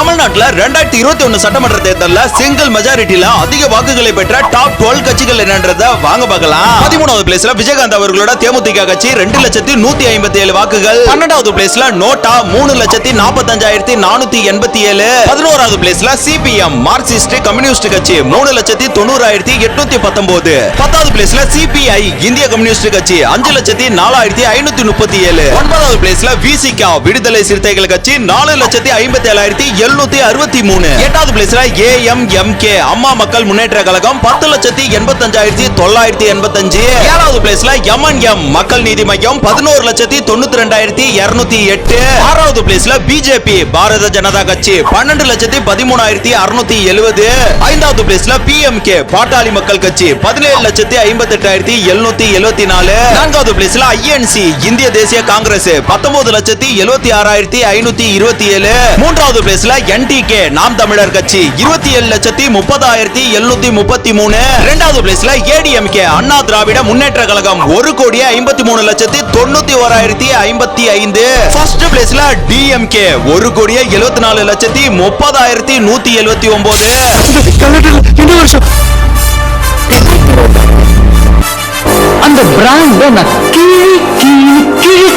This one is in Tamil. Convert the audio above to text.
Come தமிழ்நாட்டுல ரெண்டாயிரத்தி இருபத்தி ஒன்னு சட்டமன்ற தேர்தலில் சிங்கிள் மெஜாரிட்டில அதிக வாக்குகளை பெற்ற டாப் டுவெல் கட்சிகள் என்னன்றத வாங்க பார்க்கலாம். பதிமூணாவது பிளேஸ்ல விஜயகாந்த் அவர்களோட தேமுதிக கட்சி ரெண்டு லட்சத்தி நூத்தி ஐம்பத்தி ஏழு வாக்குகள். பன்னெண்டாவது பிளேஸ்ல நோட்டா மூணு லட்சத்தி நாற்பத்தஞ்சாயிரத்தி நானூத்தி எண்பத்தி ஏழு பதினோராவது பிளேஸ்ல சிபிஎம் மார்க்சிஸ்ட் கம்யூனிஸ்ட் கட்சி மூணு லட்சத்தி தொண்ணூறாயிரத்தி எட்நூத்தி பத்தொன்பது. பத்தாவது பிளேஸ்ல சிபிஐ இந்திய கம்யூனிஸ்ட் கட்சி அஞ்சு லட்சத்தி நாலாயிரத்தி ஐநூத்தி முப்பத்தி ஏழு ஒன்பதாவது பிளேஸ்ல விசிகா விடுதலை சிறுத்தைகள் கட்சி நாலு லட்சத்தி ஐம்பத்தி ஏழாயிரத்தி எழுநூத்தி அறுபத்தி மூணு. எட்டாவது பிளேஸ்ல ஏஎம்எம்கே அம்மா மக்கள் முன்னேற்ற கழகம் பத்து லட்சத்தி எண்பத்தஞ்சாயிரத்தி தொள்ளாயிரத்தி எண்பத்தஞ்சு. ஏழாவது பிளேஸ்ல எம்என்எம் மக்கள் நீதி மையம் பதினோரு லட்சத்தி தொண்ணூத்தி ரெண்டாயிரத்தி இருநூத்தி எட்டு. ஆறாவது பிளேஸ்ல பிஜேபி பாரத ஜனதா கட்சி பன்னெண்டு லட்சத்தி பதிமூணாயிரத்தி அறுநூத்தி எழுபது ஐந்தாவது பிளேஸ்ல பிஎம்கே பாட்டாளி மக்கள் கட்சி பதினேழு லட்சத்தி ஐம்பத்தி எட்டாயிரத்தி எழுநூத்தி எழுபத்தி நாலு நான்காவது பிளேஸ்ல ஐஎன்சி இந்திய தேசிய காங்கிரஸ் பத்தொன்பது லட்சத்தி எழுபத்தி ஆறாயிரத்தி ஐநூத்தி இருபத்தி ஏழு. மூன்றாவது பிளேஸ்ல என்டிகே நாம் தமிழர் கட்சி இருபத்தி ஏழு லட்சத்தி முப்பதாயிரத்தி எழுநூத்தி முப்பத்தி மூணு. இரண்டாவது பிளேஸ்ல ஏடிஎம்கே அண்ணா திராவிட முன்னேற்ற கழகம் ஒரு கோடியே ஐம்பத்தி மூணு லட்சத்தி தொண்ணூத்தி ஓராயிரத்தி ஐம்பத்தி ஐந்து. ஃபர்ஸ்ட் பிளேஸ்ல டிஎம்கே ஒரு கோடியே எழுபத்தி நாலு லட்சத்தி முப்பதாயிரத்தி நூத்தி எழுபத்தி ஒன்பது அந்த பிராண்ட நான் கிழி கிழி கிழிச்சு